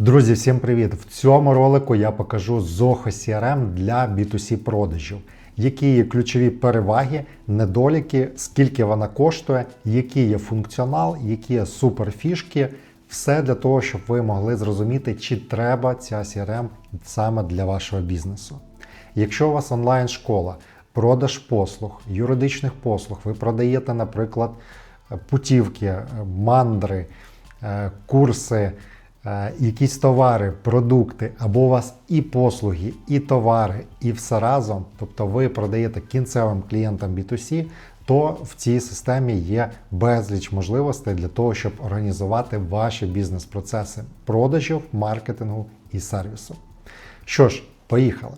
Друзі, всім привіт! В цьому ролику я покажу Zoho CRM для B2C продажів, які є ключові переваги, недоліки, скільки вона коштує, який є функціонал, які є суперфішки. Все для того, щоб ви могли зрозуміти, чи треба ця CRM саме для вашого бізнесу. Якщо у вас онлайн-школа, продаж послуг, юридичних послуг, ви продаєте, наприклад, путівки, мандри, е, курси, якісь товари, продукти, або у вас і послуги, і товари, і все разом, тобто ви продаєте кінцевим клієнтам B2C, то в цій системі є безліч можливостей для того, щоб організувати ваші бізнес-процеси продажів, маркетингу і сервісу. Що ж, поїхали!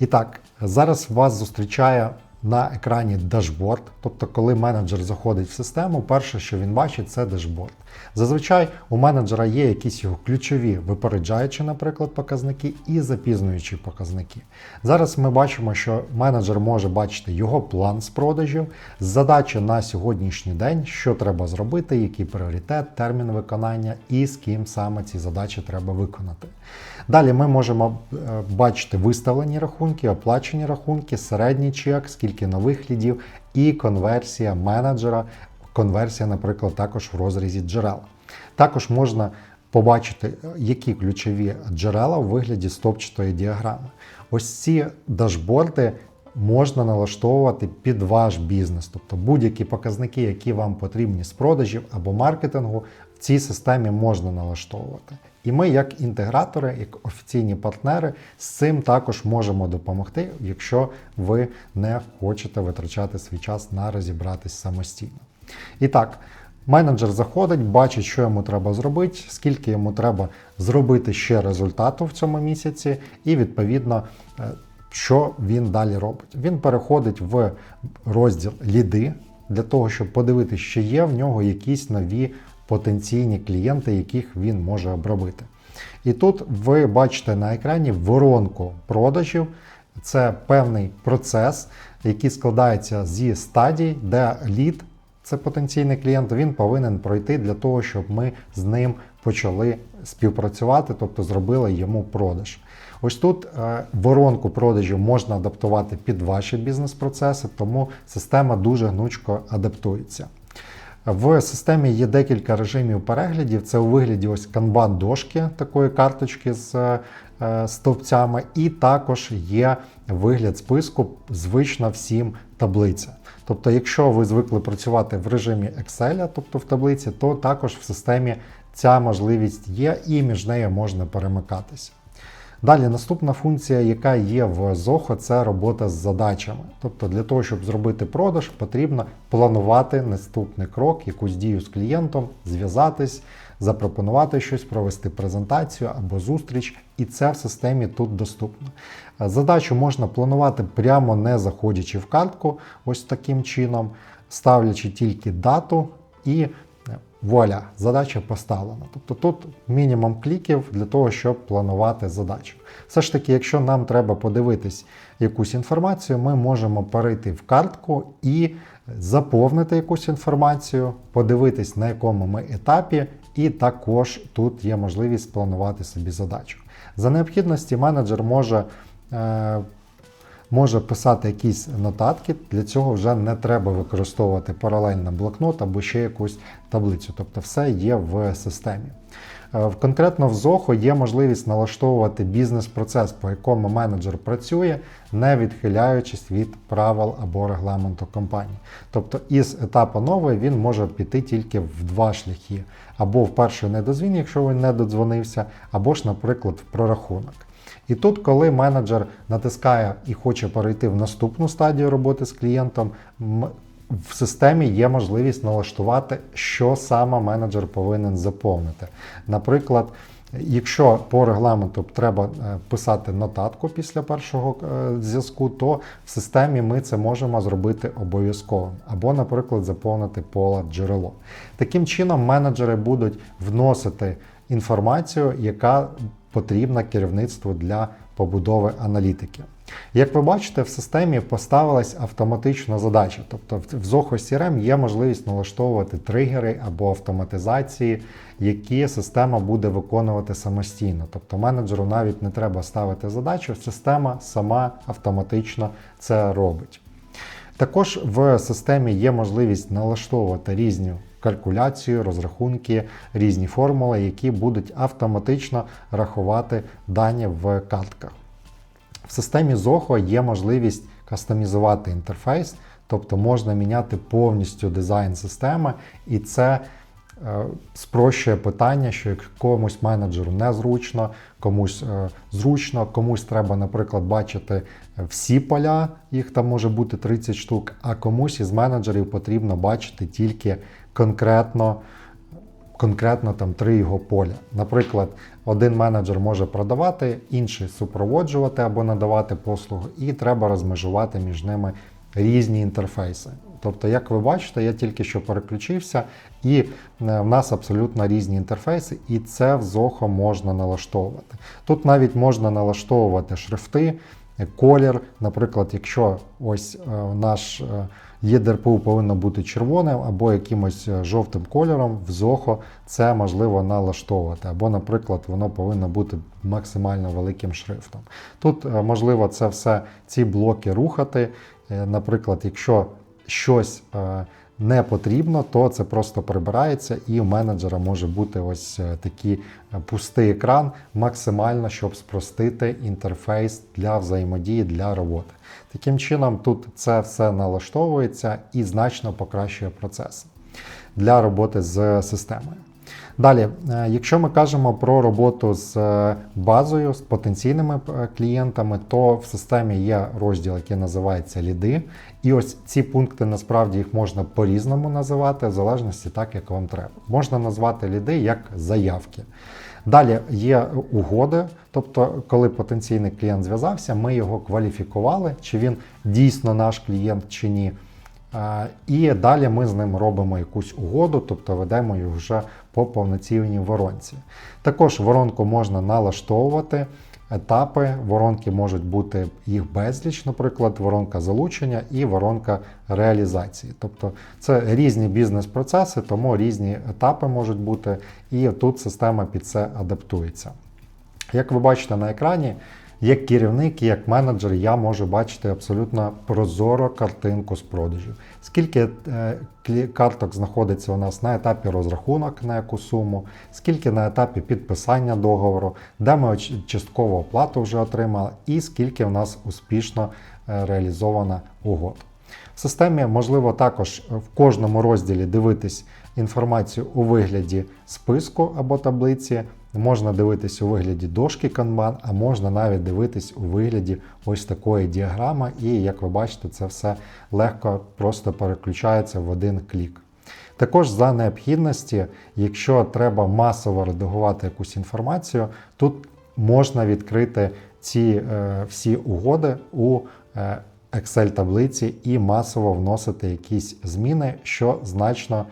І так, зараз вас зустрічає на екрані дашборд. Тобто, коли менеджер заходить в систему, перше, що він бачить, це дашборд. Зазвичай у менеджера є якісь його ключові випереджаючі, наприклад, показники і запізнюючі показники. Зараз ми бачимо, що менеджер може бачити його план з продажів, задачі на сьогоднішній день, що треба зробити, який пріоритет, термін виконання і з ким саме ці задачі треба виконати. Далі ми можемо е, бачити виставлені рахунки, оплачені рахунки, середній чек, скільки нових лідів і конверсія менеджера. Конверсія, наприклад, також в розрізі джерел. Також можна побачити, е, які ключові джерела у вигляді стопчатої діаграми. Ось ці дашборди можна налаштовувати під ваш бізнес, тобто будь-які показники, які вам потрібні з продажів або маркетингу, в цій системі можна налаштовувати. І ми, як інтегратори, як офіційні партнери, з цим також можемо допомогти, якщо ви не хочете витрачати свій час на розібратись самостійно. І так, менеджер заходить, бачить, що йому треба зробити, скільки йому треба зробити ще результату в цьому місяці, і відповідно, е, що він далі робить. Він переходить в розділ ліди для того, щоб подивитися, чи є в нього якісь нові потенційні клієнти, яких він може обробити. І тут ви бачите на екрані воронку продажів. Це певний процес, який складається зі стадій, де лід, це потенційний клієнт, він повинен пройти для того, щоб ми з ним почали співпрацювати, тобто зробили йому продаж. Ось тут е, воронку продажів можна адаптувати під ваші бізнес-процеси, тому система дуже гнучко адаптується. В системі є декілька режимів переглядів. Це у вигляді ось канбан дошки такої карточки з е, стовпцями, і також є вигляд списку звично всім таблиця. Тобто, якщо ви звикли працювати в режимі Excel, тобто в таблиці, то також в системі ця можливість є і між нею можна перемикатися. Далі наступна функція, яка є в Zoho, це робота з задачами. Тобто для того, щоб зробити продаж, потрібно планувати наступний крок, якусь дію з клієнтом, зв'язатись, запропонувати щось, провести презентацію або зустріч, і це в системі тут доступно. Задачу можна планувати прямо не заходячи в картку, ось таким чином, ставлячи тільки дату і Вуаля, задача поставлена. Тобто тут мінімум кліків для того, щоб планувати задачу. Все ж таки, якщо нам треба подивитись якусь інформацію, ми можемо перейти в картку і заповнити якусь інформацію, подивитись, на якому ми етапі, і також тут є можливість спланувати собі задачу. За необхідності менеджер може. Може писати якісь нотатки, для цього вже не треба використовувати паралельно блокнот або ще якусь таблицю. Тобто все є в системі. Е, конкретно в Zoho є можливість налаштовувати бізнес-процес, по якому менеджер працює, не відхиляючись від правил або регламенту компанії. Тобто із етапу нової він може піти тільки в два шляхи: або в перший недозвін, якщо він не додзвонився, або ж, наприклад, в прорахунок. І тут, коли менеджер натискає і хоче перейти в наступну стадію роботи з клієнтом, в системі є можливість налаштувати, що саме менеджер повинен заповнити. Наприклад, якщо по регламенту треба е, писати нотатку після першого е, зв'язку, то в системі ми це можемо зробити обов'язково. Або, наприклад, заповнити поле джерело. Таким чином, менеджери будуть вносити інформацію, яка потрібна керівництву для побудови аналітики. Як ви бачите, в системі поставилась автоматична задача. Тобто в Zoho CRM є можливість налаштовувати тригери або автоматизації, які система буде виконувати самостійно. Тобто менеджеру навіть не треба ставити задачу, система сама автоматично це робить. Також в системі є можливість налаштовувати різні калькуляції, розрахунки, різні формули, які будуть автоматично рахувати дані в картках. В системі Zoho є можливість кастомізувати інтерфейс, тобто можна міняти повністю дизайн системи, і це е, спрощує питання, що як комусь менеджеру незручно, комусь е, зручно, комусь треба, наприклад, бачити всі поля, їх там може бути 30 штук, а комусь із менеджерів потрібно бачити тільки конкретно конкретно там три його поля. Наприклад, один менеджер може продавати, інший супроводжувати або надавати послугу, і треба розмежувати між ними різні інтерфейси. Тобто, як ви бачите, я тільки що переключився, і е, в нас абсолютно різні інтерфейси, і це в Zoho можна налаштовувати. Тут навіть можна налаштовувати шрифти, колір. Наприклад, якщо ось е, наш е, ЄДРПУ повинно бути червоним або якимось е, жовтим кольором, в Zoho це можливо налаштовувати. Або, наприклад, воно повинно бути максимально великим шрифтом. Тут е, можливо це все, ці блоки рухати. Е, Наприклад, якщо щось е, не потрібно, то це просто прибирається, і у менеджера може бути ось е, такий е, пустий екран, максимально, щоб спростити інтерфейс для взаємодії для роботи. Таким чином, тут це все налаштовується і значно покращує процес для роботи з системою. Далі, е, якщо ми кажемо про роботу з е, базою, з потенційними е, клієнтами, то в системі є розділ, який називається ліди. І ось ці пункти насправді їх можна по-різному називати, в залежності так, як вам треба. Можна назвати ліди як заявки. Далі є угоди, тобто, коли потенційний клієнт зв'язався, ми його кваліфікували, чи він дійсно наш клієнт чи ні. І далі ми з ним робимо якусь угоду, тобто ведемо його вже по повноцінній воронці. Також воронку можна налаштовувати. Етапи воронки можуть бути їх безліч, наприклад, воронка залучення і воронка реалізації. Тобто це різні бізнес-процеси, тому різні етапи можуть бути, і тут система під це адаптується. Як ви бачите на екрані, як керівник, як менеджер, я можу бачити абсолютно прозоро картинку з продажів. Скільки е, карток знаходиться у нас на етапі розрахунок на яку суму, скільки на етапі підписання договору, де ми часткову оплату вже отримали, і скільки у нас успішно е, реалізована угод. В системі можливо також в кожному розділі дивитись інформацію у вигляді списку або таблиці. Можна дивитись у вигляді дошки Kanban, а можна навіть дивитись у вигляді ось такої діаграми, і як ви бачите, це все легко просто переключається в один клік. Також за необхідності, якщо треба масово редагувати якусь інформацію, тут можна відкрити ці е, всі угоди у е, Excel-таблиці і масово вносити якісь зміни, що значно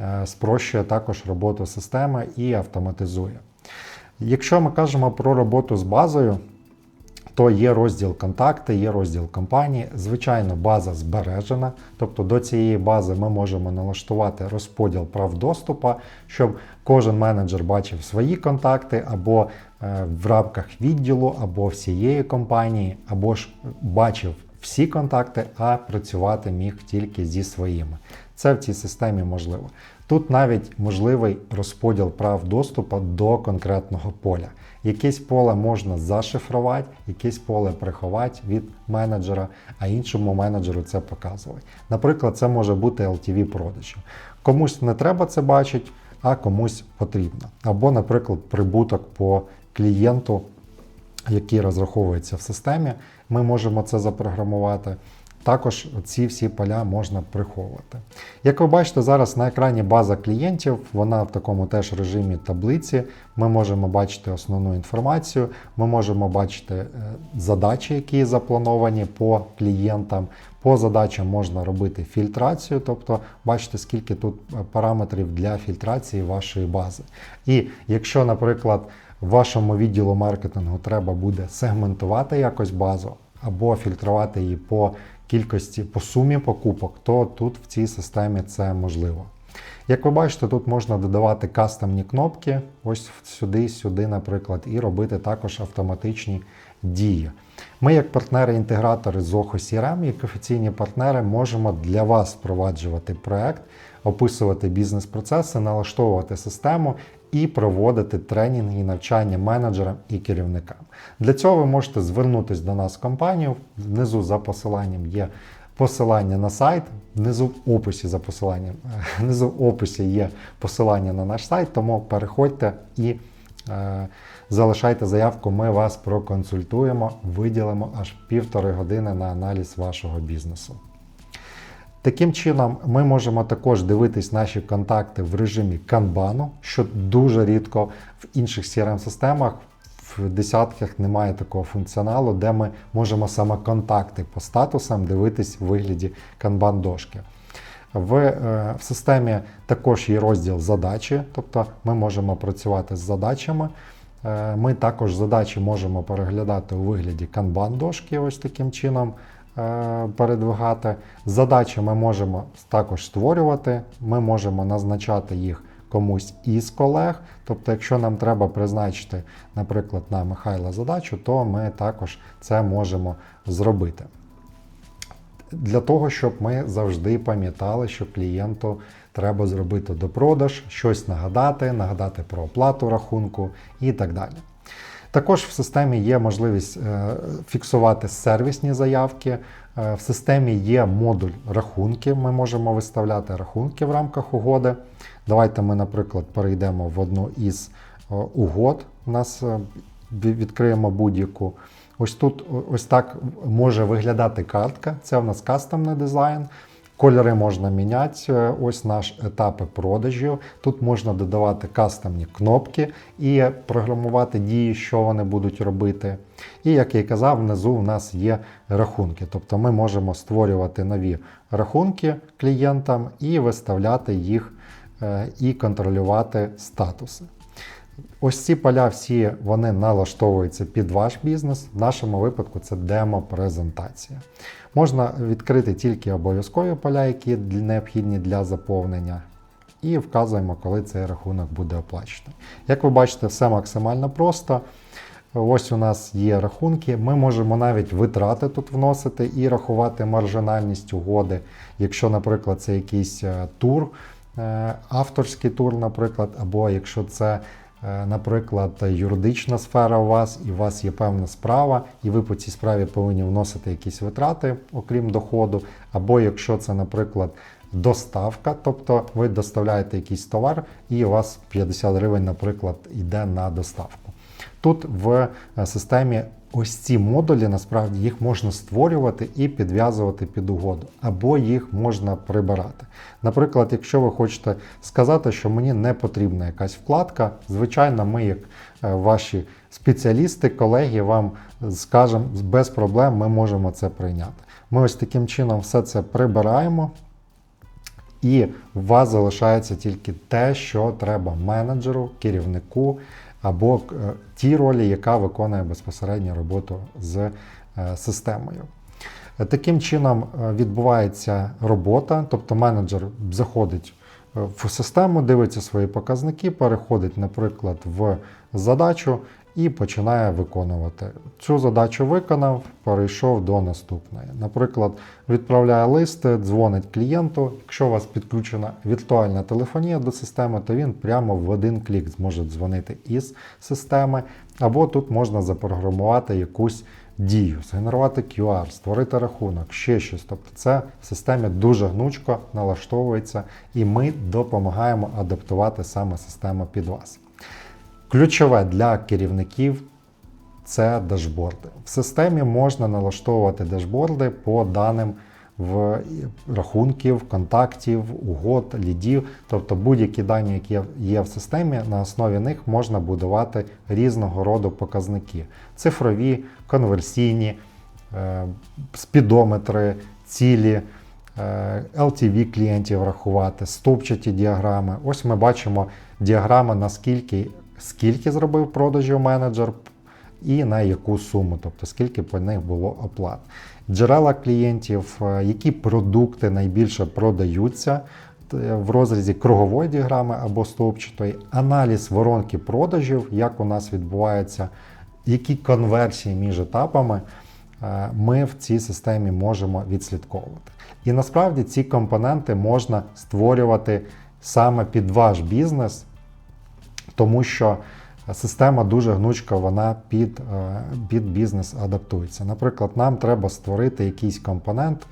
е, спрощує також роботу системи і автоматизує. Якщо ми кажемо про роботу з базою, то є розділ контакти, є розділ компанії. Звичайно, база збережена. Тобто до цієї бази ми можемо налаштувати розподіл прав доступу, щоб кожен менеджер бачив свої контакти або е, в рамках відділу, або всієї компанії, або ж бачив всі контакти, а працювати міг тільки зі своїми. Це в цій системі можливо. Тут навіть можливий розподіл прав доступу до конкретного поля. Якесь поле можна зашифрувати, якесь поле приховати від менеджера, а іншому менеджеру це показувати. Наприклад, це може бути LTV продажів. Комусь не треба це бачити, а комусь потрібно. Або, наприклад, прибуток по клієнту, який розраховується в системі, ми можемо це запрограмувати. Також ці всі поля можна приховувати. Як ви бачите, зараз на екрані база клієнтів, вона в такому теж режимі таблиці. Ми можемо бачити основну інформацію, ми можемо бачити е, задачі, які заплановані по клієнтам. По задачам можна робити фільтрацію, тобто бачите, скільки тут е, параметрів для фільтрації вашої бази. І якщо, наприклад, вашому відділу маркетингу треба буде сегментувати якось базу або фільтрувати її по кількості, по сумі покупок, то тут в цій системі це можливо. Як ви бачите, тут можна додавати кастомні кнопки, ось сюди, сюди, наприклад, і робити також автоматичні дії. Ми, як партнери-інтегратори з Zoho CRM, як офіційні партнери, можемо для вас впроваджувати проект, описувати бізнес-процеси, налаштовувати систему і проводити тренінги і навчання менеджерам і керівникам. Для цього ви можете звернутися до нас в компанію. Внизу за посиланням є посилання на сайт. Внизу в описі за посиланням, внизу в описі є посилання на наш сайт, тому переходьте і е, залишайте заявку. Ми вас проконсультуємо, виділимо аж півтори години на аналіз вашого бізнесу. Таким чином, ми можемо також дивитись наші контакти в режимі канбану, що дуже рідко в інших CRM-системах. В десятках немає такого функціоналу, де ми можемо саме контакти по статусам дивитись в вигляді канбан-дошки. В, в системі також є розділ задачі, тобто ми можемо працювати з задачами. Е, Ми також задачі можемо переглядати у вигляді канбан-дошки, ось таким чином передвигати. Задачі ми можемо також створювати, ми можемо назначати їх комусь із колег. Тобто, якщо нам треба призначити, наприклад, на Михайла задачу, то ми також це можемо зробити. Для того, щоб ми завжди пам'ятали, що клієнту треба зробити допродаж, щось нагадати, нагадати про оплату рахунку і так далі. Також в системі є можливість е, фіксувати сервісні заявки. Е, В системі є модуль рахунки. Ми можемо виставляти рахунки в рамках угоди. Давайте ми, наприклад, перейдемо в одну із е, угод. У нас відкриємо будь-яку. Ось тут ось так може виглядати картка. Це у нас кастомний дизайн. Кольори можна міняти. Е, Ось наш етапи продажів. Тут можна додавати кастомні кнопки і програмувати дії, що вони будуть робити. І як я казав, внизу в нас є рахунки. Тобто ми можемо створювати нові рахунки клієнтам і виставляти їх е, і контролювати статуси. Ось ці поля всі вони налаштовуються під ваш бізнес. В нашому випадку це демо-презентація. Можна відкрити тільки обов'язкові поля, які необхідні для заповнення, і вказуємо, коли цей рахунок буде оплачений. Як ви бачите, все максимально просто. Ось у нас є рахунки. Ми можемо навіть витрати тут вносити і рахувати маржинальність угоди. Якщо, наприклад, це якийсь е, тур, е, авторський тур, наприклад, або якщо це, наприклад, юридична сфера у вас, і у вас є певна справа, і ви по цій справі повинні вносити якісь витрати, окрім доходу, або якщо це, наприклад, доставка, тобто ви доставляєте якийсь товар, і у вас 50 гривень, наприклад, йде на доставку. Тут в е, системі ось ці модулі, насправді їх можна створювати і підв'язувати під угоду, або їх можна прибирати. Наприклад, якщо ви хочете сказати, що мені не потрібна якась вкладка, звичайно, ми, як е, ваші спеціалісти, колеги, вам скажемо без проблем, ми можемо це прийняти. Ми ось таким чином все це прибираємо. І у вас залишається тільки те, що треба менеджеру, керівнику або ті тій ролі, яка виконує безпосередньо роботу з е, системою. Е, Таким чином е, відбувається робота, тобто менеджер заходить е, в систему, дивиться свої показники, переходить, наприклад, в задачу і починає виконувати. Цю задачу виконав, перейшов до наступної. Наприклад, відправляє лист, дзвонить клієнту. Якщо у вас підключена віртуальна телефонія до системи, то він прямо в один клік зможе дзвонити із системи, або тут можна запрограмувати якусь дію, згенерувати QR, створити рахунок, ще щось. Тобто це в системі дуже гнучко налаштовується, і ми допомагаємо адаптувати саме систему під вас. Ключове для керівників це дашборди. В системі можна налаштовувати дашборди по даним в рахунків, контактів, угод, лідів, тобто будь-які дані, які є в системі, на основі них можна будувати різного роду показники: цифрові, конверсійні, е, спідометри, цілі. е, LTV клієнтів рахувати, стовпчаті діаграми. Ось ми бачимо діаграми, наскільки скільки зробив продажів менеджер і на яку суму, тобто скільки по них було оплат. Джерела клієнтів, е, які продукти найбільше продаються в розрізі кругової діаграми або стовпчатої, аналіз воронки продажів, як у нас відбувається, які конверсії між етапами е, ми в цій системі можемо відслідковувати. І насправді ці компоненти можна створювати саме під ваш бізнес, тому що система дуже гнучка, вона під, е, під бізнес адаптується. Наприклад, нам треба створити якийсь компонент,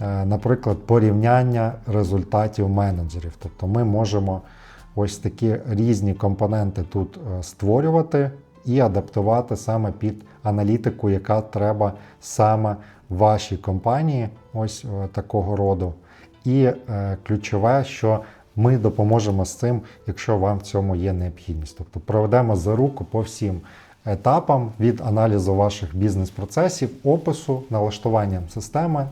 е, наприклад, порівняння результатів менеджерів. Тобто ми можемо ось такі різні компоненти тут е, створювати і адаптувати саме під аналітику, яка треба саме вашій компанії, ось такого роду. І ключове, що ми допоможемо з цим, якщо вам в цьому є необхідність. Тобто проведемо за руку по всім етапам від аналізу ваших бізнес-процесів, опису, налаштуванням системи,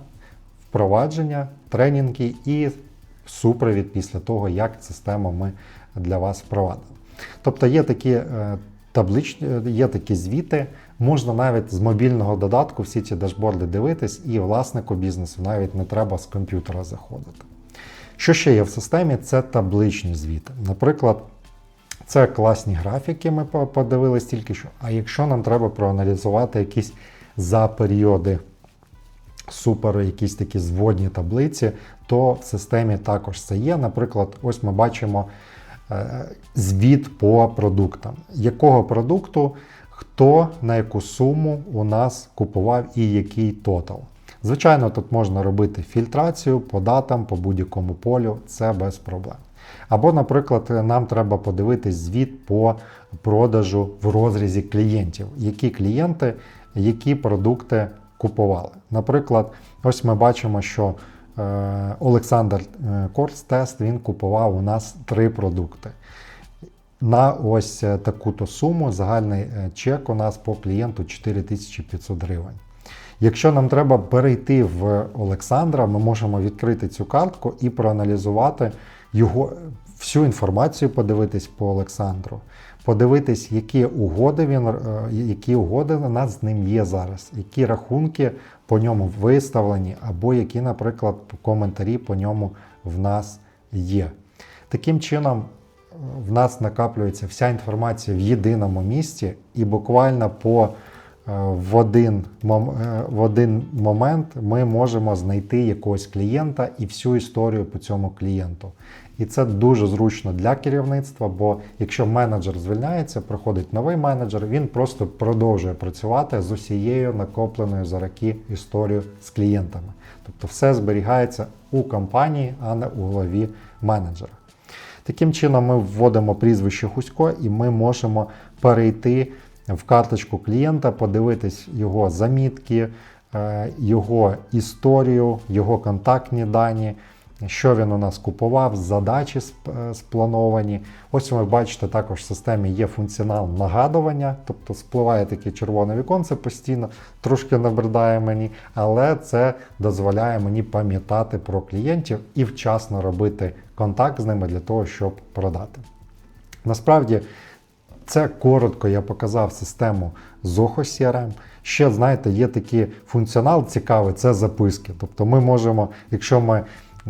впровадження, тренінги і супровід після того, як систему ми для вас впровадимо. Тобто є такі е, табличні, є такі звіти, можна навіть з мобільного додатку всі ці дашборди дивитись, і власнику бізнесу навіть не треба з комп'ютера заходити. Що ще є в системі? Це табличні звіти. Наприклад, це класні графіки, ми по- подивились тільки що. А якщо нам треба проаналізувати якісь за періоди супер, якісь такі зводні таблиці, то в системі також це є. Наприклад, ось ми бачимо е, звіт по продуктам. Якого продукту, хто на яку суму у нас купував і який тотал. Звичайно, тут можна робити фільтрацію по датам, по будь-якому полю, це без проблем. Або, наприклад, нам треба подивитись звіт по продажу в розрізі клієнтів, які клієнти, які продукти купували. Наприклад, ось ми бачимо, що е, Олександр е, Корстест він купував у нас три продукти. На ось е, таку-то суму загальний чек у нас по клієнту 4500 гривень. Якщо нам треба перейти в Олександра, ми можемо відкрити цю картку і проаналізувати його всю інформацію, подивитись по Олександру, подивитись, які угоди він, е, які угоди у нас з ним є зараз, які рахунки по ньому виставлені, або які, наприклад, коментарі по ньому в нас є. Таким чином, е, в нас накаплюється вся інформація в єдиному місці, і буквально по в один, е, в один момент ми можемо знайти якогось клієнта і всю історію по цьому клієнту. І це дуже зручно для керівництва, бо якщо менеджер звільняється, приходить новий менеджер, він просто продовжує працювати з усією накопленою за роки історією з клієнтами. Тобто все зберігається у компанії, а не у голові менеджера. Таким чином, ми вводимо прізвище Хусько і ми можемо перейти в карточку клієнта, подивитись його замітки, е, його історію, його контактні дані, що він у нас купував, задачі е, сплановані. Ось ви бачите, також в системі є функціонал нагадування, тобто спливає таке червоне віконце постійно, трошки набридає мені, але це дозволяє мені пам'ятати про клієнтів і вчасно робити контакт з ними для того, щоб продати. Насправді, це коротко я показав систему Zoho CRM. Ще, знаєте, є такий функціонал цікавий, це записки. Тобто ми можемо, якщо ми,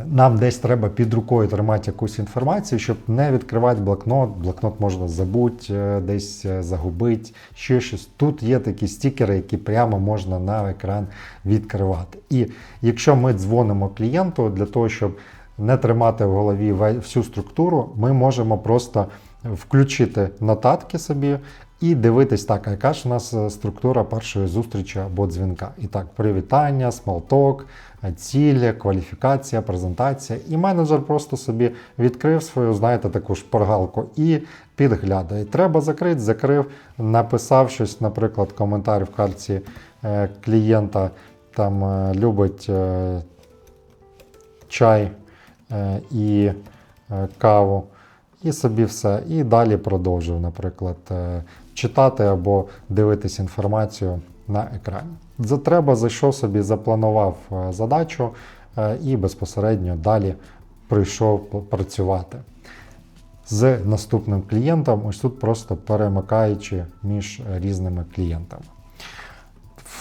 нам десь треба під рукою тримати якусь інформацію, щоб не відкривати блокнот, блокнот можна забути, е, десь е, загубити, ще щось. Тут є такі стікери, які прямо можна на екран відкривати. І якщо ми дзвонимо клієнту для того, щоб не тримати в голові всю структуру, ми можемо просто включити нотатки собі і дивитись так, яка ж у нас е, структура першої зустрічі або дзвінка. І так, привітання, смолток, цілі, кваліфікація, презентація. І менеджер просто собі відкрив свою, знаєте, таку шпаргалку і підглядає. Треба закрити, закрив, написав щось, наприклад, коментар в картці е, клієнта там е, любить е, чай е, і е, каву, і собі все. І далі продовжив, наприклад, е, читати або дивитись інформацію на екрані. За треба зайшов собі, запланував е, задачу е, і безпосередньо далі прийшов працювати. з наступним клієнтом, ось тут просто перемикаючи між різними клієнтами.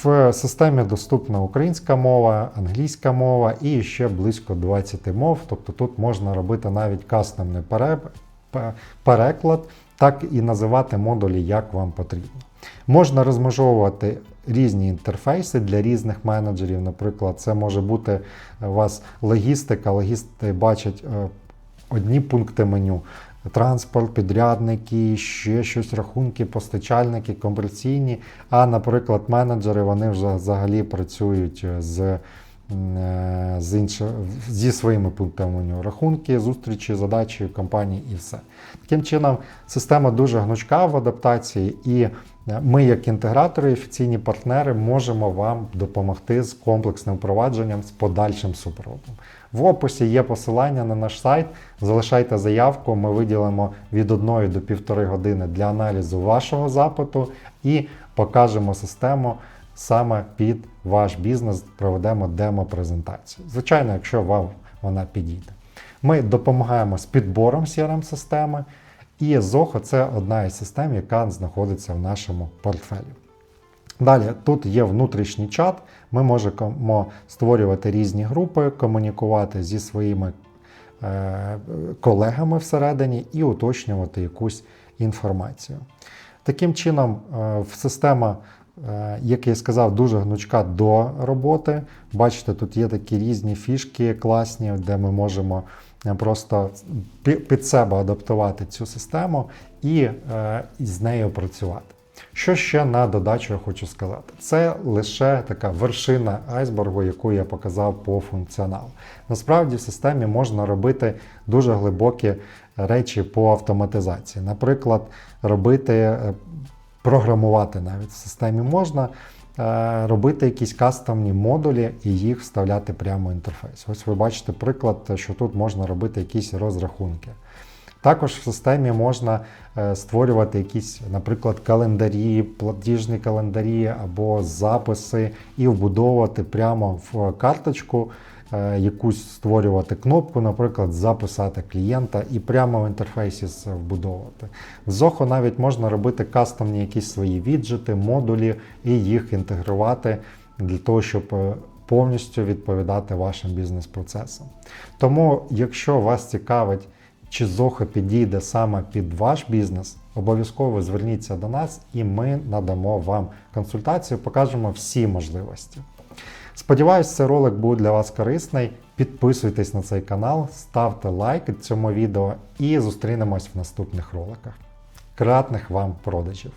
В системі доступна українська мова, англійська мова і ще близько 20 мов. Тобто тут можна робити навіть кастомний переклад, так і називати модулі, як вам потрібно. Можна розмежовувати різні інтерфейси для різних менеджерів. Наприклад, це може бути у вас логістика, логісти бачать е, одні пункти меню. Транспорт, підрядники, ще щось, рахунки, постачальники, комерційні. А, наприклад, менеджери вони вже взагалі працюють з, е, з інше, зі своїми пунктами меню. Рахунки, зустрічі, задачі компанії і все. Таким чином, система дуже гнучка в адаптації, і е, ми, як інтегратори, офіційні партнери, можемо вам допомогти з комплексним впровадженням з подальшим супроводом. В описі є посилання на наш сайт. Залишайте заявку. Ми виділимо від 1 до 1,5 години для аналізу вашого запиту і покажемо систему саме під ваш бізнес. Проведемо демо-презентацію. Звичайно, якщо вам вона підійде. Ми допомагаємо з підбором CRM-системи, і Zoho – це одна із систем, яка знаходиться в нашому портфелі. Далі тут є внутрішній чат. Ми можемо створювати різні групи, комунікувати зі своїми е, колегами всередині і уточнювати якусь інформацію. Таким чином, е, система, е, як я сказав, дуже гнучка до роботи. Бачите, тут є такі різні фішки класні, де ми можемо просто під себе адаптувати цю систему і з нею працювати. Що ще на додачу я хочу сказати? Це лише така вершина айсбергу, яку я показав по функціоналу. Насправді в системі можна робити дуже глибокі речі по автоматизації. Наприклад, робити, е, програмувати навіть в системі можна. е, Робити якісь кастомні модулі і їх вставляти прямо в інтерфейс. Ось ви бачите приклад, що тут можна робити якісь розрахунки. Також в системі можна е, створювати якісь, наприклад, календарі, платіжні календарі або записи і вбудовувати прямо в карточку е, якусь створювати кнопку, наприклад, записати клієнта і прямо в інтерфейсі вбудовувати. В Zoho навіть можна робити кастомні якісь свої віджити, модулі і їх інтегрувати для того, щоб е, повністю відповідати вашим бізнес-процесам. Тому, якщо вас цікавить, чи Зоха підійде саме під ваш бізнес, обов'язково зверніться до нас і ми надамо вам консультацію, покажемо всі можливості. Сподіваюсь, цей ролик був для вас корисний. Підписуйтесь на цей канал, ставте лайк цьому відео і зустрінемось в наступних роликах. Кратних вам продажів!